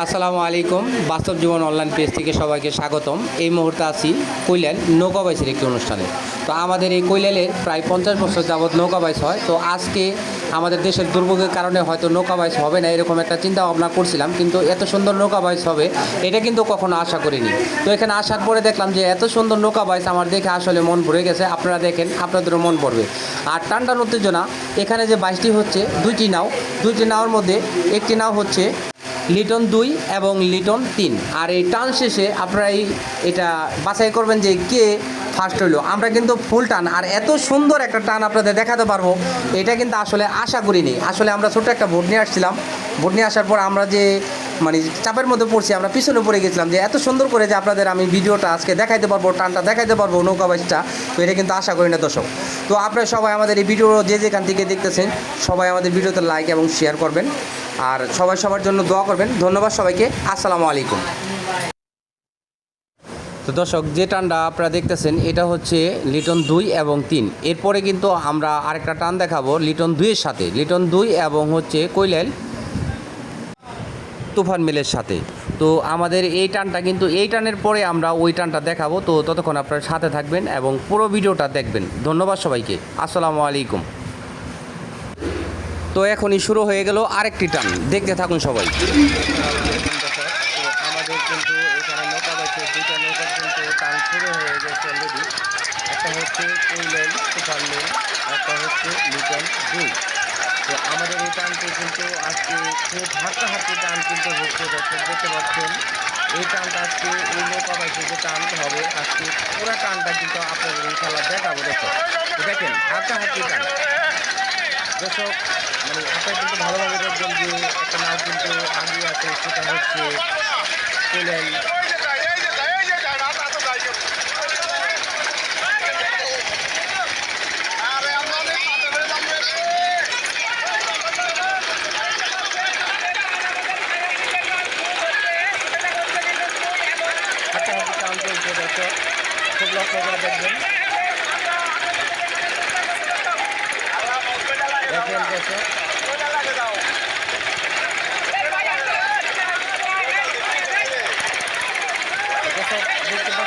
আসসালামু আলাইকুম। বাস্তব জীবন অনলাইন পেজ থেকে সবাইকে স্বাগতম। এই মুহূর্তে আছি কৈলাল নৌকা বাইসের একটি অনুষ্ঠানে। তো আমাদের এই কৈলালের প্রায় পঞ্চাশ বছর যাবৎ নৌকা বাইস হয়। তো আজকে আমাদের দেশের দুর্ভোগের কারণে হয়তো নৌকা বাইস হবে না, এরকম একটা চিন্তা ভাবনা করছিলাম। কিন্তু এত সুন্দর নৌকা বাইস হবে, এটা কিন্তু কখনো আশা করিনি। তো এখানে আসার পরে দেখলাম যে এত সুন্দর নৌকা বাইস আমার দেখে আসলে মন ভরে গেছে। আপনারা দেখেন, আপনাদেরও মন ভরবে। আর টান্ডার উত্তেজনা, এখানে যে বাইশটি হচ্ছে দুইটি নাও। দুইটি নাওর মধ্যে একটি নাও হচ্ছে লিটন দুই এবং লিটন তিন। আর এই টান শেষে আপনারা এই এটা বাছাই করবেন যে কে ফার্স্ট হইল। আমরা কিন্তু ফুল টান, আর এত সুন্দর একটা টান আপনাদের দেখাতে পারব, এটা কিন্তু আসলে আশা করিনি। আসলে আমরা ছোট্ট একটা ভোট নিয়ে আসছিলাম। ভোট নিয়ে আসার পর আমরা যে মানে চাপের মধ্যে পড়ছি, আমরা পিছনে পড়ে গেছিলাম যে এত সুন্দর করে যে আপনাদের আমি ভিডিওটা আজকে দেখাইতে পারব, টানটা দেখাইতে পারব নৌকা বাইসটা তো এটা কিন্তু আশা করি না দর্শক। তো আপনারা সবাই আমাদের এই ভিডিও যে যেখান থেকে দেখতেছেন, সবাই আমাদের ভিডিওতে লাইক এবং শেয়ার করবেন। আর সবাই সবার জন্য দোয়া করবেন। ধন্যবাদ সবাইকে। আসসালামু আলাইকুম। তো দর্শক, যে টানটা আপনারা দেখতেছেন, এটা হচ্ছে লিটন দুই এবং তিন। এরপরে কিন্তু আমরা আরেকটা টান দেখাবো লিটন দুইয়ের সাথে। লিটন দুই এবং হচ্ছে কৈলাল তুফান মিলের সাথে। তো আমাদের এই টানটা কিন্তু, এই টানের পরে আমরা ওই টানটা দেখাবো। তো ততক্ষণ আপনারা সাথে থাকবেন এবং পুরো ভিডিওটা দেখবেন। ধন্যবাদ সবাইকে। আসসালামু আলাইকুম। তো এখনই শুরু হয়ে গেল আরেকটি টান। দেখতে থাকুন সবাই। আমাদের কিন্তু নৌকা কিন্তু টান শুরু হয়ে গেছে একটা হচ্ছে একটা হচ্ছে তো আমাদের এই টানটি কিন্তু আজকে টান কিন্তু হচ্ছে এই টানটা আজকে এই হবে, আজকে পুরো টানটা কিন্তু দেখেন হাঁটতে টান। দর্শক মানে আপনারা কিন্তু ভালোভাবে দেখবেন যে একটা নাও কিন্তু আগে আছে, সেটা হচ্ছে কোলেন দর্শক খুব লক্ষ্য করে দেখবেন। দেখেন দর্শক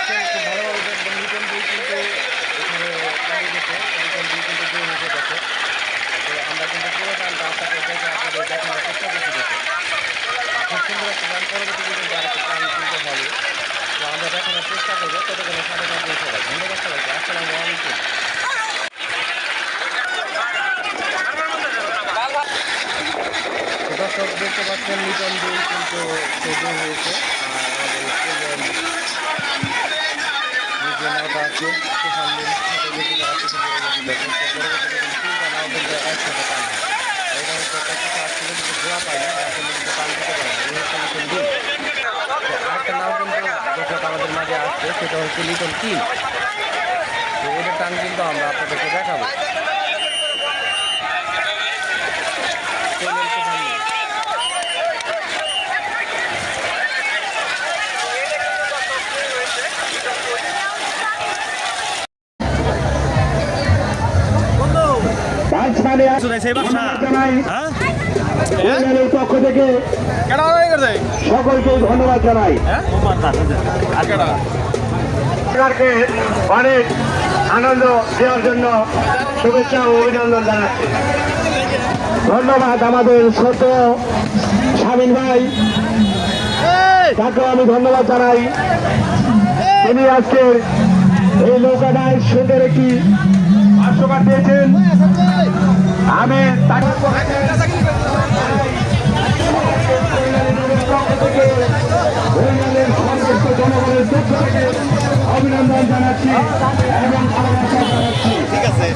দেখতে পাচ্ছেন খুব ভালোভাবে দুই কিন্তু এখানে দাঁড়িয়ে গেছে। লিটন দুই কিন্তু তো আমরা কিন্তু পুরো টানটা আপনাদের দেখে আপনাদের দেখানোর চেষ্টা করছি দেখো। খুব কিন্তু তো আমরা দেখানোর চেষ্টা করব। ততক্ষণে সাথে থাকবেন সবাই। ধন্যবাদ সবাইকে। আসসালামু আলাইকুম। দর্শক, দেখতে পাচ্ছেন লিটন দুই কিন্তু হয়েছে। আর তো পরবর্তীতে কিন্তু তিনটা নাও কিন্তু হয় এটা দর্শক আমাদের মাঝে আসছে সেটা হচ্ছে লিটন তিন তো এটার টান কিন্তু আমরা আপনাদেরকে দেখাবো পক্ষ থেকে হয়ে সকলকে ধন্যবাদ জানাই। হ্যাঁ? কেন সরকারকে অনেক আনন্দ দেওয়ার জন্য শুভেচ্ছা ও অভিনন্দন জানাচ্ছি। ধন্যবাদ আমাদের ছোট স্বামীন ভাই। তাকেও আমি ধন্যবাদ জানাই। তিনি আজকে এই নৌকাটায় সুন্দর একটি যোগান দিয়েছেন। আমি তাকে অভিনন্দন জানাচ্ছি এবং ঠিক আছে